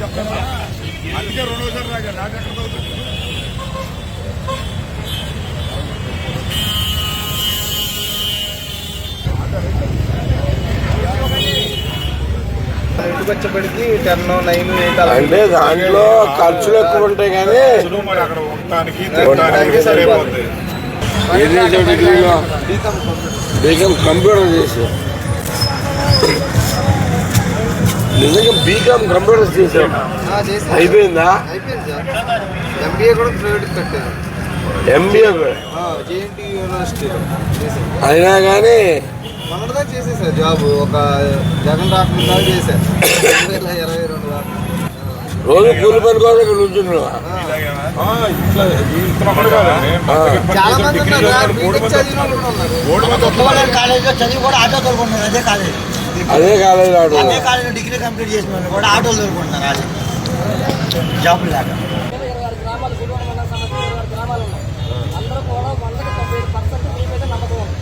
చెప్తాను అందుకే రెండోసారి రాగా అలా అంటే దాంట్లో ఖర్చులు ఎక్కువ ఉంటాయి కానీ ఖర్చులు మరి అక్కడ ఉండటానికి నిజంగా బీకామ్ కంప్యూటర్స్ చేసి అయిపోయిందా? అయిపోయింది సార్. ఎంబీఏ కూడా ప్రైవేట్ ఎంబీఏ జేఎన్టీ యూనివర్సిటీలో చేశాను అయినా కానీ మొన్నటిదా జాబ్. ఒక జగన్ రాకుండా చేశాను రెండు వేల ఇరవై రెండు దాకా. రోజు కూలి పని కోసం ఇక్కడ. కాలేజీలో చదివి కూడా ఆటో తోలుకుంటున్నారు అదే కాలేజ్. అదే కాలేజ్ ఆడు అదే కాలేజీలో డిగ్రీ కంప్లీట్ చేసిన వాళ్ళు కూడా ఆటోలు తోలుకుంటున్నారు వాళ్ళు. జాబులు లేక. ఇరవై ఆరు గ్రామాలు గుడివాడ మండల సమస్య ఇరవై ఆరు గ్రామాలు ఉన్నాయి అందరూ కూడా వందకి తొంభై ఏడు పర్సెంట్ మీ మీద నమ్మకం ఉంది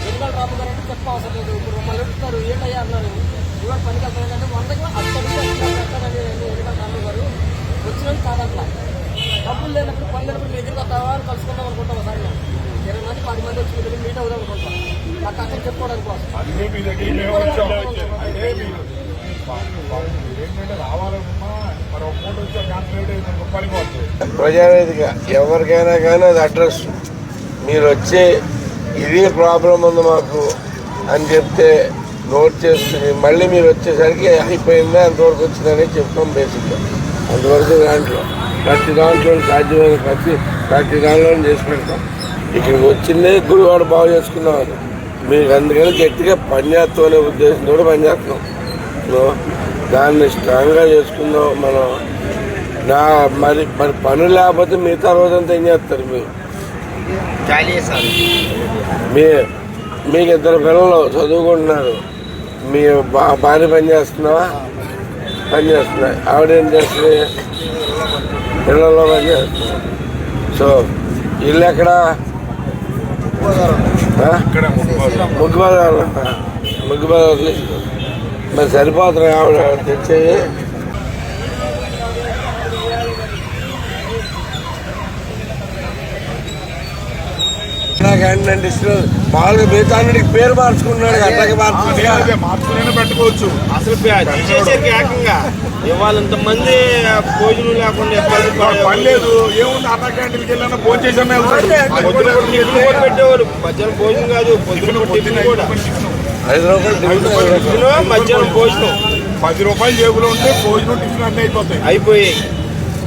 ఎన్నికలు రాము గారు అంటే చెప్ప అవసరం లేదు ఇప్పుడు మమ్మల్ని అడుగుతారు ఏంటయ్యా అన్నారు ఇవాళ పనికి వెళ్తానంటే వందకి ఎన్నికలు గారు కాదట్లా డబ్బులు లేనప్పుడు పని లేనప్పుడు మీ దగ్గరికి వస్తావా అని కలుసుకుందాం అనుకుంటాం ఒకసారి. మేము. ఇరవై మంది పది మంది వచ్చి మీట్ అవుదాం అనుకుంటాం. కోసం మీ మేము వచ్చాం. మీరు ప్రజావేదిక ఎవరికైనా కానీ అది అడ్రస్. మీరు వచ్చి ఇది ప్రాబ్లం ఉంది మాకు అని చెప్తే నోట్ చేసుకుని మళ్ళీ మీరు వచ్చేసరికి అయిపోయిందా అంతవరకు వచ్చిందని చెప్తాం బేసిక్గా అంతవరకు దాంట్లో. ప్రతి దాంట్లో సాధ్యమైన ప్రతి ప్రతి దాంట్లో చేసి పెడతాం. ఇక్కడికి వచ్చిందే గురువాడు బాగు చేసుకున్నాం మీకు అందుకని గట్టిగా పనిచేస్తామనే ఉద్దేశంతో కూడా పనిచేస్తున్నాం దాన్ని స్ట్రాంగ్గా చేసుకుందాం మనం. నా మరి మరి పనులు లేకపోతే మిగతా రోజంతా ఏం చేస్తారు మీరు? మీ మీకు ఇద్దరు పిల్లలు చదువుకుంటున్నారు. మీ బా భార్య పని చేస్తున్నావా? పని చేస్తున్నా ఆవిడ ఏం చేస్తుంది? పిల్లల్లో పని చేస్తున్నా సో ఇల్లు ఎక్కడ? ముగ్గు బజార్లో ముగ్గు బజార్లో మరి సరిపోతున్నాయి? ఆవిడ తెచ్చేది? నాకు మామూలుగా మిగతానికి పేరు మార్చుకున్నాడు అట్లాగే మార్చుకున్నా అదే మార్చుకునే పెట్టుకోవచ్చు. అసలు తీసేసరికి ఏకంగా. ఇవాళ ఇంతమంది భోజనం లేకుండా ఇబ్బంది వాడు పడే- పని లేదు. ఏముంది? అన్న క్యాంటీన్కి వెళ్ళినా టిఫిన్ కూడా పెట్టేవారు. మధ్యాహ్నం భోజనం కాదు పొద్దున కూడా టిఫిన్ కూడా. ఐదు రూపాయలు మధ్యాహ్నం భోజనం. పది రూపాయలు జేబులో ఉంటే భోజనం టిఫిన్ అన్నీ అయిపోతాయి. అయిపోయి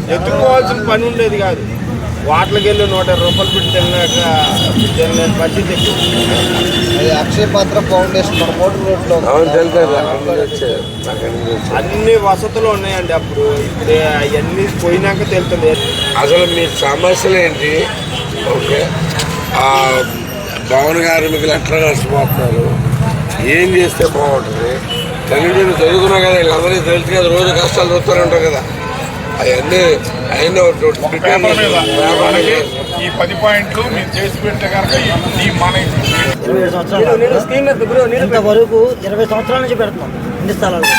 ఎత్తుకోవాల్సిన పని ఉండేది కాదు. వాటికి వెళ్ళి నూట ఇరవై రూపాయలు పెట్టి తిన్నాక తినలేని పరిస్థితి. అది అక్షయ పాత్ర ఫౌండేషన్ మన మోటార్ రోడ్లో అన్ని వసతులు ఉన్నాయండి అప్పుడు. ఇప్పుడు అవన్నీ పోయినాక తెలుస్తుంది. అసలు మీ సమస్యలు ఏంటి? ఓకే. ఆ భవన కార్మికులు ఎట్లా నష్టపోతున్నారు ఏం చేస్తే బాగుంటుంది? కనీసం చదువుకున్నావు కదా వీళ్ళందరికీ తెలుసు కదా రోజు కష్టాలు చూస్తూనే ఉంటారు కదా. అవన్నీ మనకి ఈ పది పాయింట్లు మీరు చేసి పెడితే కనుక ఈ మన ఇరవై సంవత్సరాలు. ఇంతవరకు ఇరవై సంవత్సరాల నుంచి పెడుతున్నాం ఇన్ని స్థలాలు.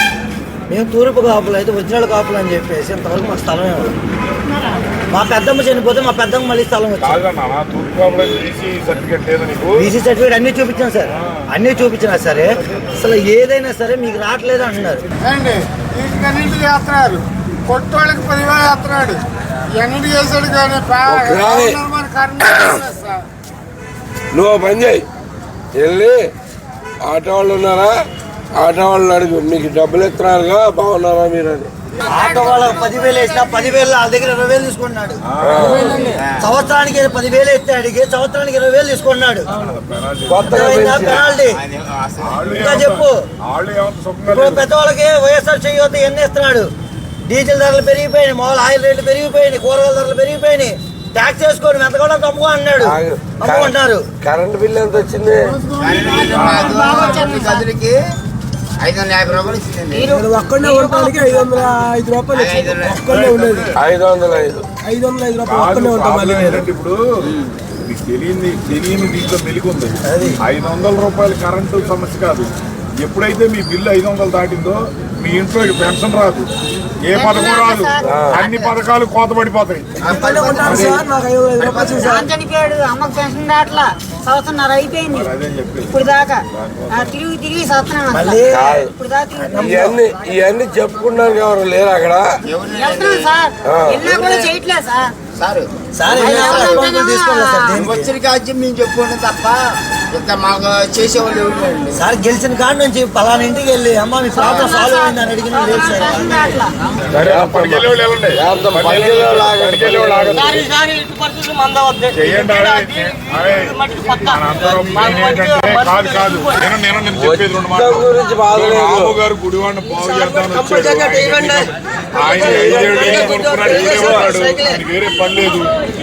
మేము తూర్పు కాపులు అయితే ఒరిజినల్ కాపులు అని చెప్పేసి ఇంతవరకు మాకు స్థలం మా పెద్దమ్మ చనిపోతే మా పెద్దమ్మ మళ్ళీ స్థలం బీసీ సర్టిఫికేట్ అన్ని చూపించాం సార్. అన్ని చూపించినా సరే అసలు ఏదైనా సరే మీకు రావట్లేదు అంటున్నారు. కొట్టోళ్ళకి పదివేలు వేస్తున్నాడు. ఎన్నిటి చేశాడు కానీ. నువ్వు పని చేయి. వెళ్ళి ఆటో వాళ్ళు ఉన్నారా? ఆటో వాళ్ళని అడుగు మీకు డబ్బులు ఇస్తున్నారుగా బాగున్నారా మీరు అని. ఆటో వాళ్ళకి పదివేలు వేసినా పదివేలు వాళ్ళ దగ్గర ఇరవై వేలు తీసుకున్నాడు. సంవత్సరానికి పదివేలు వేస్తే అడిగి సంవత్సరానికి ఇరవై వేలు తీసుకున్నాడు. పెనాల్టీ. ఇంకా చెప్పు. ఇప్పుడు వైఎస్ఆర్ చేయొద్దు ఎన్ని ఇస్తున్నాడు? డీజిల్ ధరలు పెరిగిపోయినాయి మామూలు ఆయిల్ రేట్లు పెరిగిపోయినాయి కూరగాయల ధరలు పెరిగిపోయినాయి. ట్యాక్స్ వేసుకొని ఎంత కూడా తమ్ముగా అన్నాడు. అమ్ముకుంటున్నారు కరెంట్ బిల్ ఎంత వచ్చింది? గదులకి ఐదు వందల యాభై రూపాయలు ఇచ్చిందండి. ఒక్కడే ఉండడానికి ఐదు వందల ఐదు రూపాయలు ఒక్కడే ఉండేది. ఐదు వందల ఐదు. ఐదు వందల ఐదు ఏంటంటే ఇప్పుడు మీకు తెలియని తెలియని దీంట్లో మెలిగుంది ఐదు వందల రూపాయల కరెంటు సమస్య కాదు. ఎప్పుడైతే మీ బిల్లు ఐదు వందలు దాటిందో మీ ఇంట్లో పెన్షన్ రాదు. ఏ పథకం రాదు అన్ని పథకాలు కోత పడిపోతాయి. ఇవన్నీ చెప్పుకున్నానికి ఎవరు లేరు అక్కడ. సార్. సార్? వచ్చిన కాజ్యం మేము చెప్పుకుంటాం తప్ప ఇంకా మాకు చేసేవాళ్ళు ఎవరు. సార్ గెలిచిన కాడ నుంచి పలానా ఇంటికి వెళ్ళి అమ్మ మీ ప్రాబ్లం సాల్వ్ అయిందని అడిగిన లేదు సార్. గురించి బాధ లేదు. రాము గారు గుడివాడిని బాగు చేద్దామని వచ్చాడు. ఆయన వేరే పని లేదు.